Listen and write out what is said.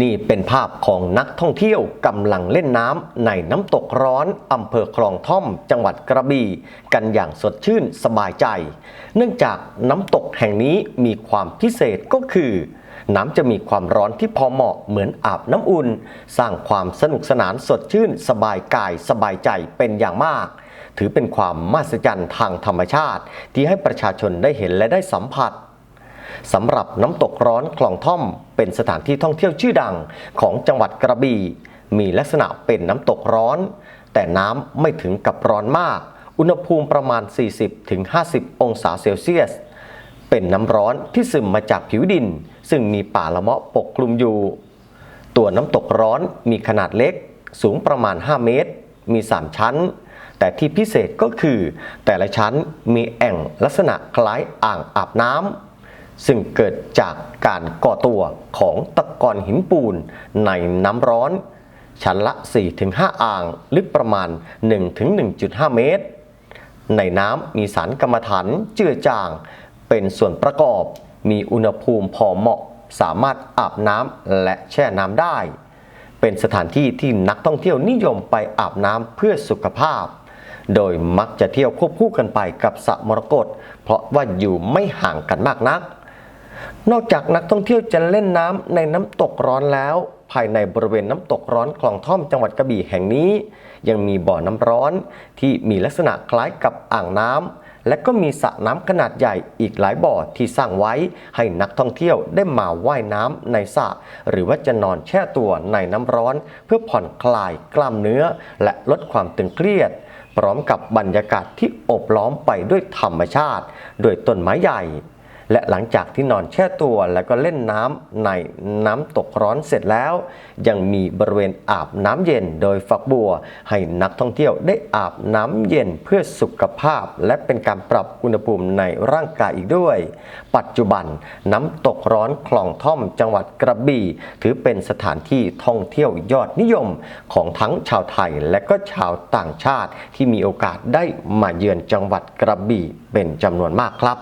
นี่เป็นภาพของนักท่องเที่ยวกำลังเล่นน้ำในน้ำตกร้อนอำเภอคลองท่อม จังหวัดกระบี่กันอย่างสดชื่นสบายใจ เนื่องจากน้ำตกแห่งนี้มีความพิเศษก็คือ น้ำจะมีความร้อนที่พอเหมาะเหมือนอาบน้ำอุ่น สร้างความสนุกสนานสดชื่นสบายกายสบายใจเป็นอย่างมากถือเป็นความมหัศจรรย์ทางธรรมชาติ ที่ให้ประชาชนได้เห็นและได้สัมผัส สำหรับน้ำตกร้อนคลองท่อม เป็นสถานที่ท่องเที่ยวชื่อดังของจังหวัดกระบี่มีลักษณะเป็นน้ำตกร้อน แต่น้ำไม่ถึงกับร้อนมาก อุณหภูมิประมาณ 40-50 องศาเซลเซียส เป็นน้ำร้อนที่ซึมมาจากผิวดิน ซึ่งมีป่าละเมาะปกคลุมอยู่ ตัวน้ำตกร้อนมีขนาดเล็ก สูงประมาณ 5 เมตร มี 3 ชั้นแต่ที่พิเศษก็คือแต่ละชั้นมีแอ่งลักษณะคล้ายอ่างอาบน้ำ ซึ่งเกิดจากการก่อตัวของตะกอนหินปูนในน้ำร้อน ชั้นละ 4-5 อ่าง ลึกประมาณ 1-1.5 เมตร ในน้ำมีสารกรรมฐานเจือจาง เป็นส่วนประกอบ มีอุณหภูมิพอเหมาะ สามารถอาบน้ำและแช่น้ำได้ เป็นสถานที่ที่นักท่องเที่ยวนิยมไปอาบน้ำเพื่อสุขภาพโดยมักจะเที่ยวควบคู่กันไปกับสระมรกตเพราะว่าอยู่ไม่ห่างกันมากนัก นอกจากนักท่องเที่ยวจะเล่นน้ำในน้ำตกร้อนแล้ว ภายในบริเวณน้ำตกร้อนคลองท่อมจังหวัดกระบี่แห่งนี้ ยังมีบ่อน้ำร้อนที่มีลักษณะคล้ายกับอ่างน้ำและก็มีสระน้ำขนาดใหญ่อีกหลายบ่อที่สร้างไว้ ให้นักท่องเที่ยวได้มาว่ายน้ำในสระหรือว่าจะนอนแช่ตัวในน้ำร้อน เพื่อผ่อนคลายกล้ามเนื้อ และลดความตึงเครียดพร้อมกับบรรยากาศที่อบล้อมไปด้วยธรรมชาติโดยต้นไม้ใหญ่ และหลังจากที่นอนแช่ตัวแล้วก็เล่นน้ำในน้ำตกร้อนเสร็จแล้ว ยังมีบริเวณอาบน้ำเย็นโดยฝักบัว ให้นักท่องเที่ยวได้อาบน้ำเย็นเพื่อสุขภาพ และเป็นการปรับอุณหภูมิในร่างกายอีกด้วย ปัจจุบันน้ำตกร้อนคลองท่อมจังหวัดกระบี่ ถือเป็นสถานที่ท่องเที่ยวยอดนิยมของทั้งชาวไทยและก็ชาวต่างชาติที่มีโอกาสได้มาเยือนจังหวัดกระบี่เป็นจำนวนมากครับ